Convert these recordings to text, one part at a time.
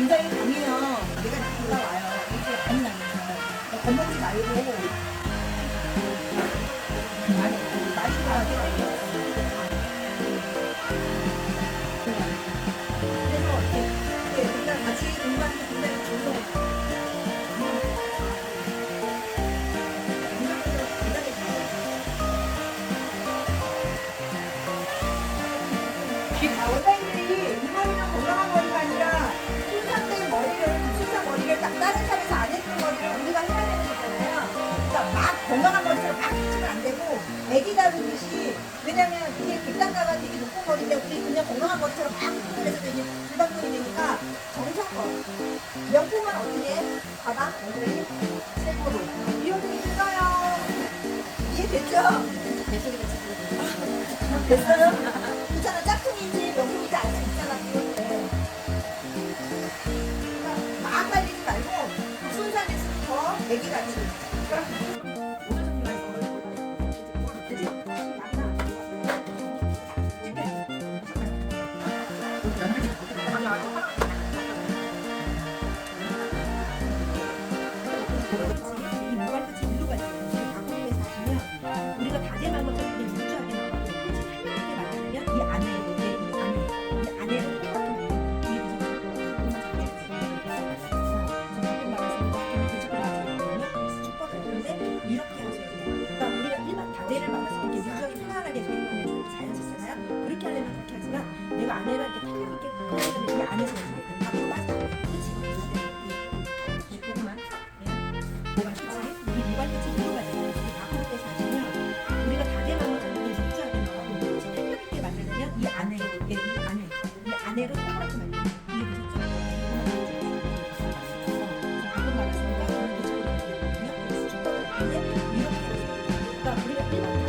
굉장히 강해요. 얘가 다 올라와요. 이게 많이 나면 겁먹지 말고. 그래서 이렇게 일단 같이 공부 건강한 머리처럼 막 해주면 안 되고 애기 다루듯이 왜냐면 이게 객단가가 되게 높은 머리인데 우리 그냥 건강한 머리처럼 막 해서 되게 불방송이 되니까 정성껏 명품은 어떻게 해? 봐봐 엉덩이 세모로 이렇게 찍어요. 이해됐죠? 됐어요? 괜찮아 짝퉁인지 명품인지 알 수 있잖아 그런데 그러니까 막 말리지 말고 순산에서부터 애기같이 그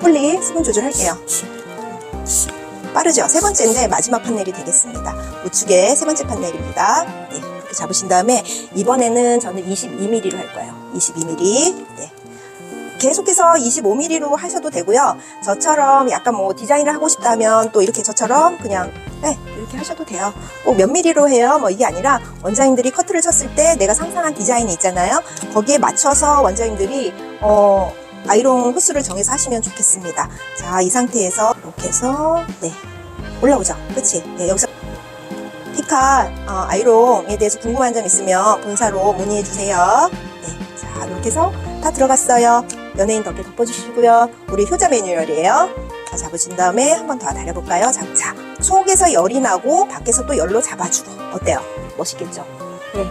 자, 폴리 수분 조절할게요. 빠르죠? 세 번째인데 마지막 판넬이 되겠습니다. 우측에 세 번째 판넬입니다. 네, 이렇게 잡으신 다음에 이번에는 저는 22mm로 할 거예요. 22mm. 네. 계속해서 25mm로 하셔도 되고요. 저처럼 약간 뭐 디자인을 하고 싶다면 또 이렇게 저처럼 그냥 네, 이렇게 하셔도 돼요. 꼭 몇 미리로 해요. 뭐 이게 아니라 원장님들이 커트를 쳤을 때 내가 상상한 디자인이 있잖아요. 거기에 맞춰서 원장님들이 어, 아이롱 흡수를 정해서 하시면 좋겠습니다. 자, 이 상태에서 이렇게 해서 네 올라오죠. 그렇지? 네, 여기서 피카 어, 아이롱에 대해서 궁금한 점 있으면 본사로 문의해 주세요. 네, 자 이렇게 해서 다 들어갔어요. 연예인 덕에 덮어주시고요. 우리 효자 매뉴얼이에요. 자, 잡으신 다음에 한 번 더 달려볼까요? 자, 자, 속에서 열이 나고 밖에서 또 열로 잡아주고 어때요? 멋있겠죠? 네,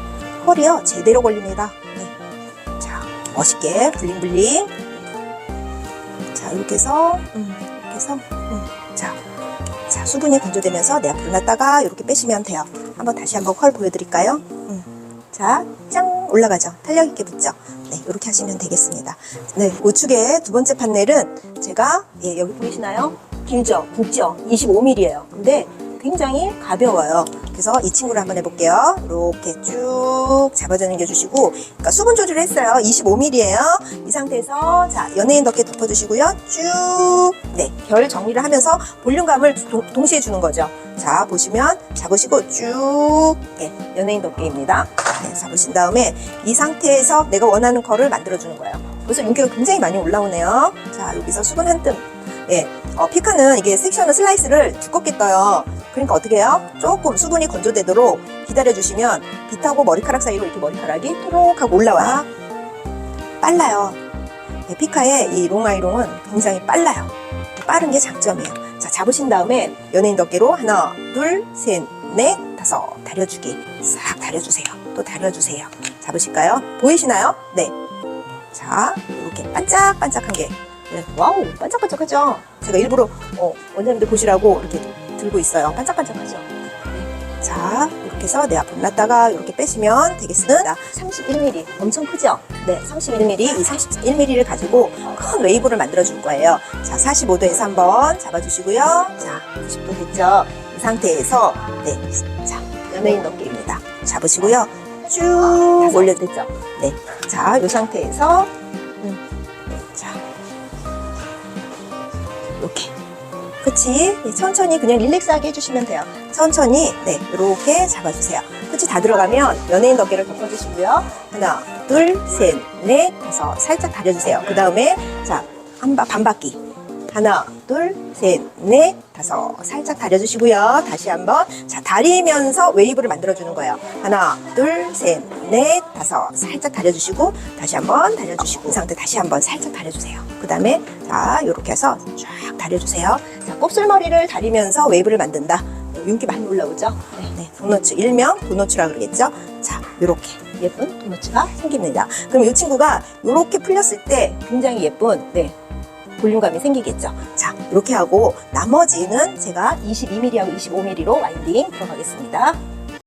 컬이요 제대로 걸립니다. 네, 자, 멋있게 블링블링. 자, 이렇게 해서 음, 이렇게 해서 음, 자, 자, 수분이 건조되면서 내 앞으로 놨다가 이렇게 빼시면 돼요. 한번 다시 한번 컬 보여드릴까요? 음. 자, 짱 올라가죠. 탄력 있게 붙죠. 네, 이렇게 하시면 되겠습니다. 네, 우측의 두 번째 판넬은 제가 예, 여기 보이시나요? 길죠, 굵죠. 25mm예요. 근데 굉장히 가벼워요. 그래서 이 친구를 한번 해볼게요. 이렇게 쭉 잡아당겨 주시고, 그러니까 수분 조절을 했어요. 25mm예요. 이 상태에서 자 연예인 덕에 덮어주시고요. 쭉 네, 결 정리를 하면서 볼륨감을 동, 동시에 주는 거죠. 자 보시면 잡으시고 쭉 네, 연예인 덮개입니다. 네, 잡으신 다음에 이 상태에서 내가 원하는 컬을 만들어주는 거예요. 벌써 윤기가 굉장히 많이 올라오네요. 자 여기서 수분 한 뜸. 예, 어, 피카는 이게 섹션을 슬라이스를 두껍게 떠요. 그러니까 어떻게 해요? 조금 수분이 건조되도록 기다려주시면 빛하고 머리카락 사이로 이렇게 머리카락이 토록 하고 올라와. 빨라요. 네, 피카의 이 롱아이롱은 굉장히 빨라요. 빠른 게 장점이에요. 자, 잡으신 다음에 연예인 덮개로 하나, 둘, 셋, 넷, 다섯 다려주기. 싹 다려주세요. 또 다려주세요. 잡으실까요? 보이시나요? 네. 자, 이렇게 반짝반짝한 게. 네, 와우, 반짝반짝하죠? 제가 일부러 어, 원장님들 보시라고 이렇게 들고 있어요. 반짝반짝하죠? 네. 자, 이렇게 해서 내 앞으로 놨다가 이렇게 빼시면 되겠습니다. 31mm. 엄청 크죠? 네, 31mm. 이 31mm를 가지고 큰 웨이브를 만들어 줄 거예요. 자, 45도에서 한번 잡아주시고요. 자, 90도 됐죠? 이 상태에서, 네, 자, 연예인 덮개입니다. 잡으시고요. 쭉 올려드죠? 네. 자, 이 상태에서, 그치? 네, 천천히 그냥 릴렉스하게 해주시면 돼요. 천천히, 네, 이렇게 잡아주세요. 끝이 다 들어가면 연예인 덮개를 덮어주시고요. 하나, 둘, 셋, 넷, 다섯. 살짝 다려주세요. 그 다음에, 자, 한 바, 반바퀴. 하나, 둘, 셋, 넷, 다섯. 살짝 다려주시고요. 다시 한 번. 자, 다리면서 웨이브를 만들어주는 거예요. 하나, 둘, 셋, 넷, 다섯. 살짝 다려주시고, 다시 한번 다려주시고, 이 상태 다시 한번 살짝 다려주세요. 그 다음에, 자, 요렇게 해서 쫙 다려주세요. 자, 곱슬머리를 다리면서 웨이브를 만든다. 윤기 많이 올라오죠? 네, 네. 도너츠, 일명 도너츠라 그러겠죠? 자, 요렇게 예쁜 도너츠가 생깁니다. 그럼 이 친구가 요렇게 풀렸을 때 굉장히 예쁜, 네, 볼륨감이 생기겠죠. 자, 이렇게 하고 나머지는 제가 22mm하고 25mm로 와인딩 들어가겠습니다.